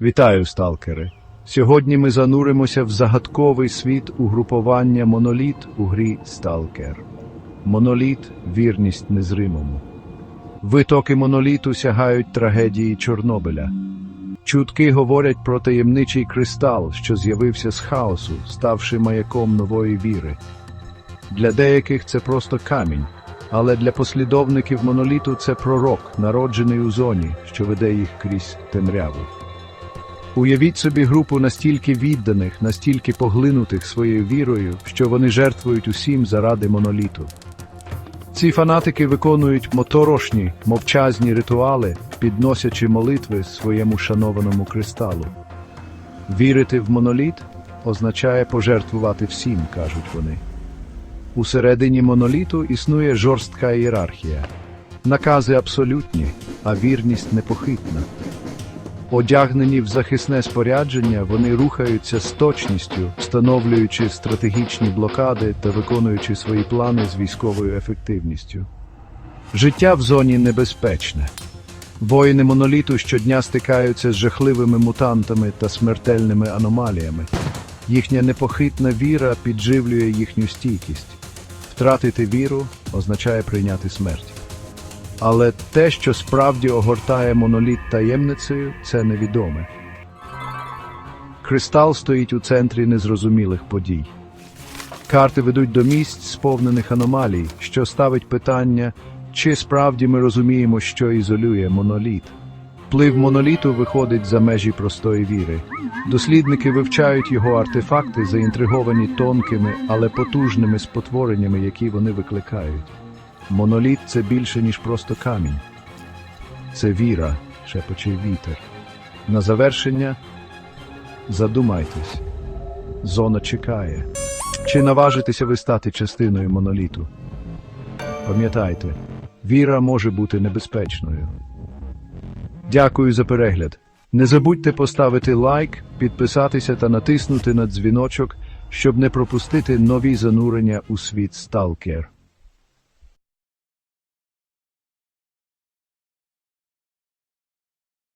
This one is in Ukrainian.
Вітаю, сталкери! Сьогодні ми зануримося в загадковий світ угрупування моноліт у грі Сталкер. Моноліт вірність незримому. Витоки моноліту сягають трагедії Чорнобиля. Чутки говорять про таємничий кристал, що з'явився з хаосу, ставши маяком нової віри. Для деяких це просто камінь, але для послідовників моноліту це пророк, народжений у зоні, що веде їх крізь темряву. Уявіть собі групу настільки відданих, настільки поглинутих своєю вірою, що вони жертвують усім заради моноліту. Ці фанатики виконують моторошні, мовчазні ритуали, підносячи молитви своєму шанованому кристалу. Вірити в моноліт означає пожертвувати всім, кажуть вони. Усередині моноліту існує жорстка ієрархія. Накази абсолютні, а вірність непохитна. Одягнені в захисне спорядження, вони рухаються з точністю, встановлюючи стратегічні блокади та виконуючи свої плани з військовою ефективністю. Життя в зоні небезпечне. Воїни моноліту щодня стикаються з жахливими мутантами та смертельними аномаліями. Їхня непохитна віра підживлює їхню стійкість. Втратити віру означає прийняти смерть. Але те, що справді огортає моноліт таємницею, це невідоме. Кристал стоїть у центрі незрозумілих подій. Карти ведуть до місць, сповнених аномалій, що ставить питання, чи справді ми розуміємо, що ізолює моноліт. Вплив моноліту виходить за межі простої віри. Дослідники вивчають його артефакти, заінтриговані тонкими, але потужними спотвореннями, які вони викликають. Моноліт це більше, ніж просто камінь. Це віра, шепоче вітер. На завершення задумайтесь. Зона чекає. Чи наважитеся ви стати частиною моноліту? Пам'ятайте, віра може бути небезпечною. Дякую за перегляд. Не забудьте поставити лайк, підписатися та натиснути на дзвіночок, щоб не пропустити нові занурення у світ Сталкер.